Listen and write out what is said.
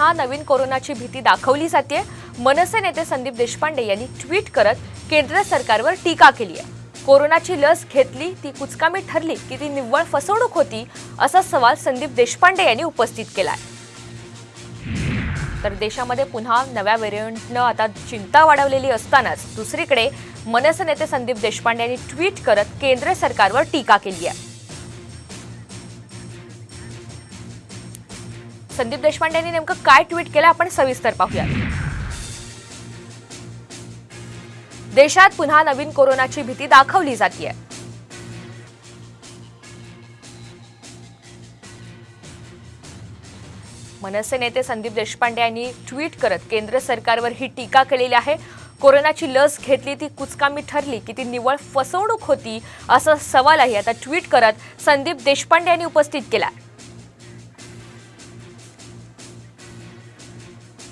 पुन्हा नवीन कोरोनाची भीती दाखवली जाते मनसे नेते संदीप देशपांडे यांनी ट्विट करत केंद्र सरकारवर टीका केली आहे. कोरोनाची लस घेतली ती कुचकामी ठरली की ती निव्वळ फसवणूक होती असा सवाल संदीप देशपांडे यांनी उपस्थित केला आहे तर देशामध्ये पुन्हा नव्या व्हेरियंटनं आता चिंता वाढवलेली असतानाच दुसरीकडे मनसे नेते संदीप देशपांडे यांनी ट्विट करत केंद्र सरकारवर टीका केली आहे. संदीप देशपांडे यांनी नेमकं काय ट्विट केलं आपण सविस्तर पाहूया देशात पुन्हा नवीन कोरोनाची भीती दाखवली जाते मनसे नेते संदीप देशपांडे यांनी ट्विट करत केंद्र सरकारवर ही टीका केलेली आहे. कोरोनाची लस घेतली ती कुचकामी ठरली की ती निव्वळ फसवणूक होती असा सवालही आता ट्विट करत संदीप देशपांडे यांनी उपस्थित केला